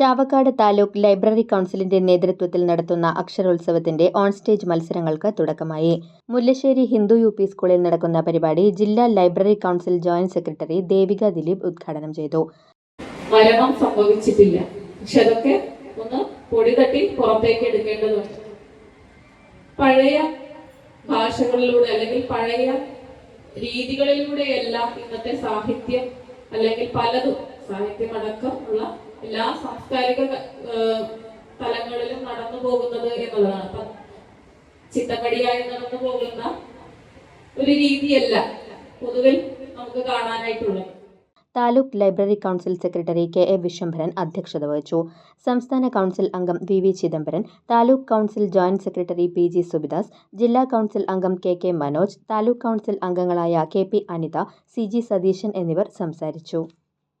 Chavakkad taluk library കൗൺസിലിന്റെ നേതൃത്വത്തിൽ നടത്തുന്ന അക്ഷരോത്സവത്തിന്റെ ഓൺ സ്റ്റേജ് മത്സരങ്ങൾക്ക് തുടക്കമായി. മുല്ലശ്ശേരി ഹിന്ദു യു പി സ്കൂളിൽ നടക്കുന്ന പരിപാടി ജില്ലാ library council joint secretary Devika Dileep ഉദ്ഘാടനം ചെയ്തു. മരണം സംഭവിച്ചിട്ടില്ല. പക്ഷെ അതൊക്കെ ഒന്ന് പൊടി തട്ടി പുറത്തേക്ക് എടുക്കേണ്ടതുണ്ട്. പഴയ ഭാഷകളിലൂടെ അല്ലെങ്കിൽ പഴയ രീതികളിലൂടെയെല്ലാം ഇന്നത്തെ സാഹിത്യം അല്ലെങ്കിൽ പലതും സാഹിത്യമടക്കം ഉള്ള എല്ലാ സാംസ്കാരിക തലങ്ങളിലും നടന്നു പോകുന്നത് എന്നുള്ളതാണ്. അപ്പം ചിത്തപ്പടിയായി നടന്നു പോകുന്ന ഒരു രീതിയല്ല പൊതുവിൽ നമുക്ക് കാണാനായിട്ടുള്ളത്. Taluk library council secretary K A Viswambharan അധ്യക്ഷത വഹിച്ചു. സംസ്ഥാന കൗൺസിൽ അംഗം V V Chidambaran taluk council joint secretary P G Subidas ജില്ലാ കൗൺസിൽ അംഗം K K Manoj taluk council അംഗങ്ങളായ K P Anitha C G Satheesan എന്നിവർ സംസാരിച്ചു.